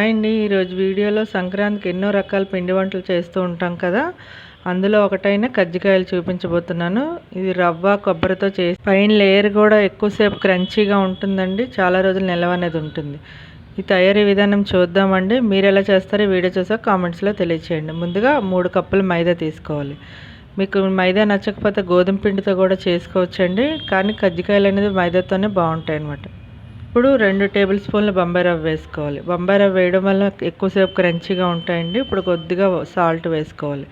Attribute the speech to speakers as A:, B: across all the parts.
A: అండి ఈరోజు వీడియోలో సంక్రాంతికి ఎన్నో రకాల పిండి వంటలు చేస్తూ ఉంటాం కదా. అందులో ఒకటైన కజ్జికాయలు చూపించబోతున్నాను. ఇది రవ్వ కొబ్బరితో చేసి పైన లేయర్ కూడా ఎక్కువసేపు క్రంచీగా ఉంటుందండి. చాలా రోజులు నిలవ అనేది ఉంటుంది. ఈ తయారీ విధానం చూద్దామండి. మీరు ఎలా చేస్తారో వీడియో చూసాక కామెంట్స్లో తెలియచేయండి. ముందుగా మూడు కప్పులు మైదా తీసుకోవాలి. మీకు మైదా నచ్చకపోతే గోధుమ పిండితో కూడా చేసుకోవచ్చండి. కానీ కజ్జికాయలు అనేది మైదాతోనే బాగుంటాయి అన్నమాట ఇప్పుడు రెండు టేబుల్ స్పూన్లు బొంబాయి రవ్వ వేసుకోవాలి. బొంబాయి రవ్వ వేయడం వల్ల ఎక్కువసేపు క్రంచీగా ఉంటాయండి. ఇప్పుడు కొద్దిగా సాల్ట్ వేసుకోవాలి.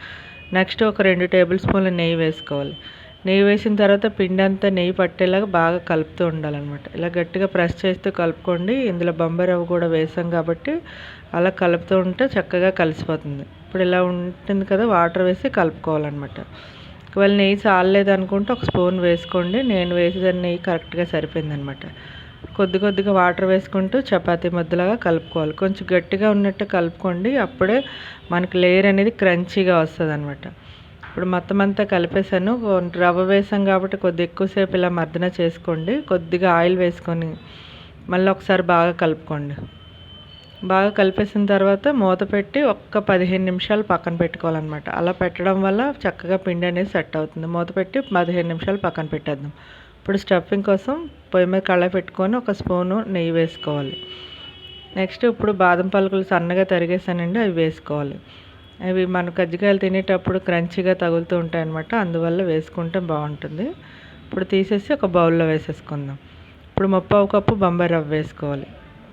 A: నెక్స్ట్ ఒక రెండు టేబుల్ స్పూన్ల నెయ్యి వేసుకోవాలి. నెయ్యి వేసిన తర్వాత పిండి అంతా నెయ్యి పట్టేలాగా బాగా కలుపుతూ ఉండాలన్నమాట. ఇలా గట్టిగా ప్రెస్ చేస్తూ కలుపుకోండి. ఇందులో బొంబాయి రవ్వ కూడా వేసాం కాబట్టి అలా కలుపుతూ ఉంటే చక్కగా కలిసిపోతుంది. ఇప్పుడు ఇలా ఉంటుంది కదా వాటర్ వేసి కలుపుకోవాలన్నమాట. ఒకవేళ నెయ్యి చాలలేదు అనుకుంటే ఒక స్పూన్ వేసుకోండి. నేను వేసేదాన్ని నెయ్యి కరెక్ట్గా సరిపోయిందనమాట కొద్ది కొద్దిగా వాటర్ వేసుకుంటూ చపాతీ ముద్దలాగా కలుపుకోవాలి. కొంచెం గట్టిగా ఉన్నట్టు కలుపుకోండి. అప్పుడే మనకి లేయర్ అనేది క్రంచీగా వస్తుంది అనమాట ఇప్పుడు మొత్తం అంతా కలిపేసాను రవ్వ వేసాం కాబట్టి కొద్ది ఎక్కువసేపు ఇలా మర్దన చేసుకోండి. కొద్దిగా ఆయిల్ వేసుకొని మళ్ళీ ఒకసారి బాగా కలుపుకోండి. బాగా కలిపేసిన తర్వాత మూత పెట్టి ఒక్క పదిహేను నిమిషాలు పక్కన పెట్టుకోవాలన్నమాట. అలా పెట్టడం వల్ల చక్కగా పిండి అనేది సెట్ అవుతుంది. మూత పెట్టి పదిహేను నిమిషాలు పక్కన పెట్టేద్దాం. ఇప్పుడు స్టఫింగ్ కోసం పొయ్యి మీద కళ్ళ పెట్టుకొని ఒక స్పూను నెయ్యి వేసుకోవాలి. నెక్స్ట్ ఇప్పుడు బాదం పలుకులు సన్నగా తరిగేసానండి అవి వేసుకోవాలి. అవి మన కజ్జికాయలు తినేటప్పుడు క్రంచీగా తగులుతూ ఉంటాయి అనమాట అందువల్ల వేసుకుంటే బాగుంటుంది. ఇప్పుడు తీసేసి ఒక బౌల్లో వేసేసుకుందాం. ఇప్పుడు ముప్పావు కప్పు బొంబాయి రవ్వ వేసుకోవాలి.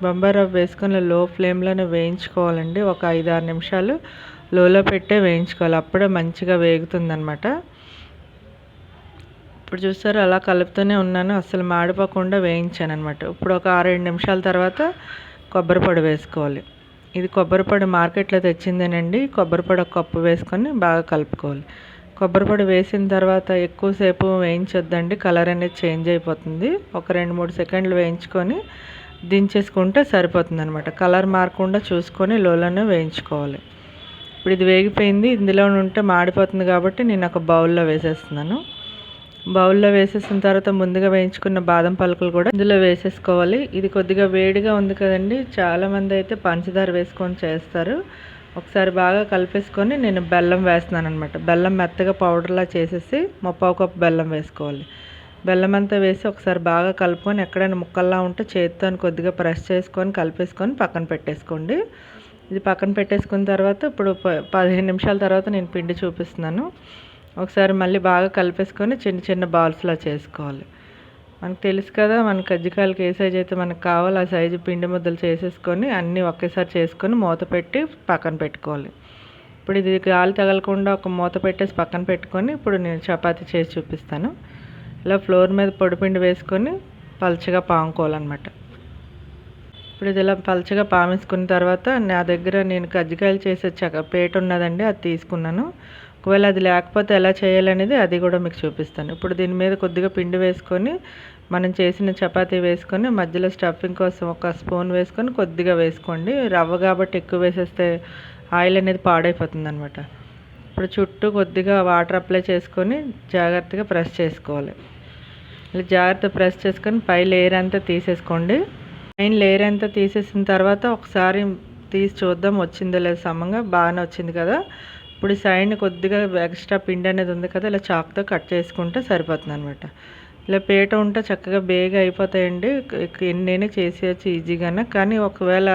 A: బొంబాయి రవ్వ వేసుకుని లో ఫ్లేమ్లోనే వేయించుకోవాలండి ఒక ఐదు ఆరు నిమిషాలు. లోలో పెట్టే వేయించుకోవాలి అప్పుడే మంచిగా వేగుతుంది అనమాట ఇప్పుడు చూస్తారు అలా కలుపుతూనే ఉన్నాను. అసలు మాడిపోకుండా వేయించాను అనమాట ఇప్పుడు ఒక ఆరేడు నిమిషాల తర్వాత కొబ్బరి పొడి వేసుకోవాలి. ఇది కొబ్బరి పొడి మార్కెట్లో తెచ్చిందేనండి. కొబ్బరి పొడి ఒక కప్పు వేసుకొని బాగా కలుపుకోవాలి. కొబ్బరి పొడి వేసిన తర్వాత ఎక్కువసేపు వేయించొద్దండి. కలర్ అనేది చేంజ్ అయిపోతుంది. ఒక రెండు మూడు సెకండ్లు వేయించుకొని దించేసుకుంటే సరిపోతుంది అనమాట కలర్ మారకుండా చూసుకొని లోలోనే వేయించుకోవాలి. ఇప్పుడు ఇది వేగిపోయింది. ఇందులో ఉంటే మాడిపోతుంది కాబట్టి నేను ఒక బౌల్లో వేసేస్తున్నాను. బౌల్లో వేసేసిన తర్వాత ముందుగా వేయించుకున్న బాదం పలుకులు కూడా ఇందులో వేసేసుకోవాలి. ఇది కొద్దిగా వేడిగా ఉంది కదండి. చాలామంది అయితే పంచదార వేసుకొని చేస్తారు. ఒకసారి బాగా కలిపేసుకొని నేను బెల్లం వేస్తున్నాను అనమాట బెల్లం మెత్తగా పౌడర్లా చేసేసి ముప్పావు కప్పు బెల్లం వేసుకోవాలి. బెల్లం అంతా వేసి ఒకసారి బాగా కలుపుకొని ఎక్కడైనా ముక్కల్లా ఉంటే చేతితో కొద్దిగా ప్రెస్ చేసుకొని కలిపేసుకొని పక్కన పెట్టేసుకోండి. ఇది పక్కన పెట్టేసుకున్న తర్వాత ఇప్పుడు పదిహేను నిమిషాల తర్వాత నేను పిండి చూపిస్తున్నాను. ఒకసారి మళ్ళీ బాగా కలిపేసుకొని చిన్న చిన్న బాల్స్లా చేసుకోవాలి. మనకు తెలుసు కదా మన కజ్జికాయలకి ఏ సైజు అయితే మనకు కావాలో ఆ సైజు పిండి ముద్దలు చేసేసుకొని అన్నీ ఒకేసారి చేసుకొని మూత పెట్టి పక్కన పెట్టుకోవాలి. ఇప్పుడు ఇది గాలి తగలకుండా ఒక మూత పెట్టేసి పక్కన పెట్టుకొని ఇప్పుడు నేను చపాతీ చేసి చూపిస్తాను. ఇలా ఫ్లోర్ మీద పొడిపిండి వేసుకొని పల్చగా పాముకోవాలన్నమాట. ఇప్పుడు ఇది ఇలా పలచగా పామేసుకున్న తర్వాత నా దగ్గర నేను కజ్జికాయలు చేసే చక పేట ఉన్నదండి అది తీసుకున్నాను. ఒకవేళ అది లేకపోతే ఎలా చేయాలనేది అది కూడా మీకు చూపిస్తాను. ఇప్పుడు దీని మీద కొద్దిగా పిండి వేసుకొని మనం చేసిన చపాతీ వేసుకొని మధ్యలో స్టఫింగ్ కోసం ఒక స్పూన్ వేసుకొని కొద్దిగా వేసుకోండి. రవ్వ కాబట్టి ఎక్కువ వేసేస్తే ఆయిల్ అనేది పాడైపోతుంది అనమాట ఇప్పుడు చుట్టూ కొద్దిగా వాటర్ అప్లై చేసుకొని జాగ్రత్తగా ప్రెస్ చేసుకోవాలి. ఇలా జాగ్రత్త ప్రెస్ చేసుకొని పై లేయర్ అంతా తీసేసుకోండి. పైన లేయర్ అంతా తీసేసిన తర్వాత ఒకసారి తీసి చూద్దాం వచ్చిందో లేదు సమంగా? బాగానే వచ్చింది కదా. ఇప్పుడు సైడ్ని కొద్దిగా ఎక్స్ట్రా పిండి అనేది ఉంది కదా ఇలా చాక్తో కట్ చేసుకుంటే సరిపోతుంది అనమాట ఇలా పీట ఉంటే చక్కగా బేగా అయిపోతాయండి. ఎన్నైనా చేసేయచ్చు ఈజీగానే. కానీ ఒకవేళ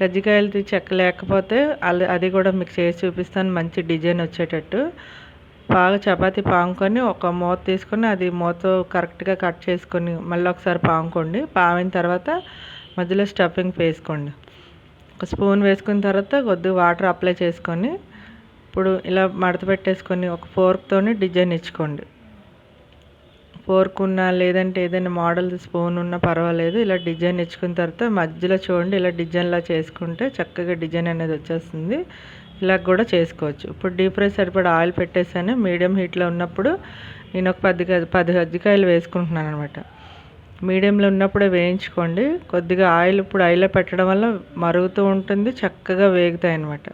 A: కజ్జికాయలు చెక్క లేకపోతే అది కూడా మీకు చేసి చూపిస్తాను. మంచి డిజైన్ వచ్చేటట్టు. బాగా చపాతీ పాముకొని ఒక మూత తీసుకొని అది మూత కరెక్ట్గా కట్ చేసుకొని మళ్ళీ ఒకసారి పాముకోండి. పామిన తర్వాత మధ్యలో స్టఫింగ్ వేసుకోండి. ఒక స్పూన్ వేసుకున్న తర్వాత కొద్దిగా వాటర్ అప్లై చేసుకొని ఇప్పుడు ఇలా మడత పెట్టేసుకొని ఒక ఫోర్క్తోని డిజైన్ ఇచ్చుకోండి. ఫోర్క్ ఉన్నా లేదంటే ఏదైనా మోడల్ స్పూన్ ఉన్నా పర్వాలేదు ఇలా డిజైన్ ఇచ్చుకున్న తర్వాత మధ్యలో చూడండి ఇలా డిజైన్లా చేసుకుంటే చక్కగా డిజైన్ అనేది వచ్చేస్తుంది. ఇలా కూడా చేసుకోవచ్చు. ఇప్పుడు డీప్ ఫ్రై సరిపడా ఆయిల్ పెట్టేసాను మీడియం హీట్లో ఉన్నప్పుడు నేను ఒక పది పది కజ్జికాయలు వేసుకుంటున్నాను అనమాట మీడియంలో ఉన్నప్పుడే వేయించుకోండి. కొద్దిగా ఆయిల్ ఇప్పుడు ఆయిల్లో పెట్టడం వల్ల మరుగుతూ ఉంటుంది చక్కగా వేగుతాయి అనమాట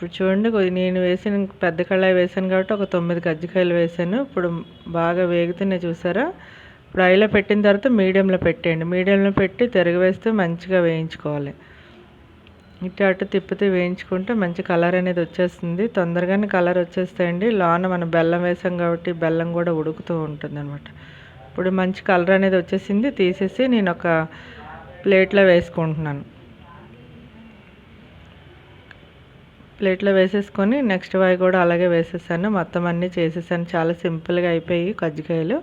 A: ఇప్పుడు చూడండి నేను వేసిన పెద్ద కళాయి వేసాను కాబట్టి ఒక తొమ్మిది కజ్జికాయలు వేసాను ఇప్పుడు బాగా వేగుతున్నాయి చూసారా? ఇప్పుడు ఆయిల్లో పెట్టిన తర్వాత మీడియంలో పెట్టేయండి. మీడియంలో పెట్టి తిరగవేస్తే మంచిగా వేయించుకోవాలి. ఇటు అటు తిప్పితే వేయించుకుంటే మంచి కలర్ అనేది వచ్చేస్తుంది. తొందరగానే కలర్ వచ్చేస్తాయండి. లోన మనం బెల్లం వేసాం కాబట్టి బెల్లం కూడా ఉడుకుతూ ఉంటుంది అనమాట ఇప్పుడు మంచి కలర్ అనేది వచ్చేసింది. తీసేసి నేను ఒక ప్లేట్లో వేసుకుంటున్నాను. ప్లేట్లో వేసేసుకొని నెక్స్ట్ వాయి కూడా అలాగే వేసేసాను. మొత్తం అన్నీ చేసేసాను. చాలా సింపుల్గా అయిపోయి కజ్జికాయలు.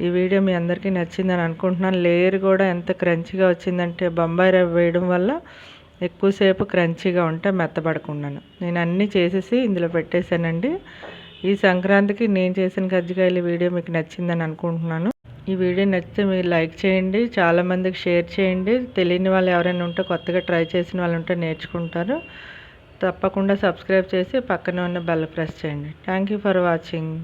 A: ఈ వీడియో మీ అందరికీ నచ్చిందని అనుకుంటున్నాను. లేయర్ కూడా ఎంత క్రంచిగా వచ్చిందంటే బొంబాయి రవ్వ వేయడం వల్ల ఎక్కువసేపు క్రంచిగా ఉంటే మెత్తబడకుండాను. నేను అన్నీ చేసేసి ఇందులో పెట్టేశానండి. ఈ సంక్రాంతికి నేను చేసిన కజ్జికాయలు వీడియో మీకు నచ్చిందని అనుకుంటున్నాను. ఈ వీడియో నచ్చితే మీరు లైక్ చేయండి చాలామందికి షేర్ చేయండి. తెలియని వాళ్ళు ఎవరైనా ఉంటే కొత్తగా ట్రై చేసిన వాళ్ళు ఉంటే నేర్చుకుంటారు. తప్పకుండా సబ్స్క్రైబ్ చేసి పక్కనే ఉన్న బెల్ ప్రెస్ చేయండి. Thank you for watching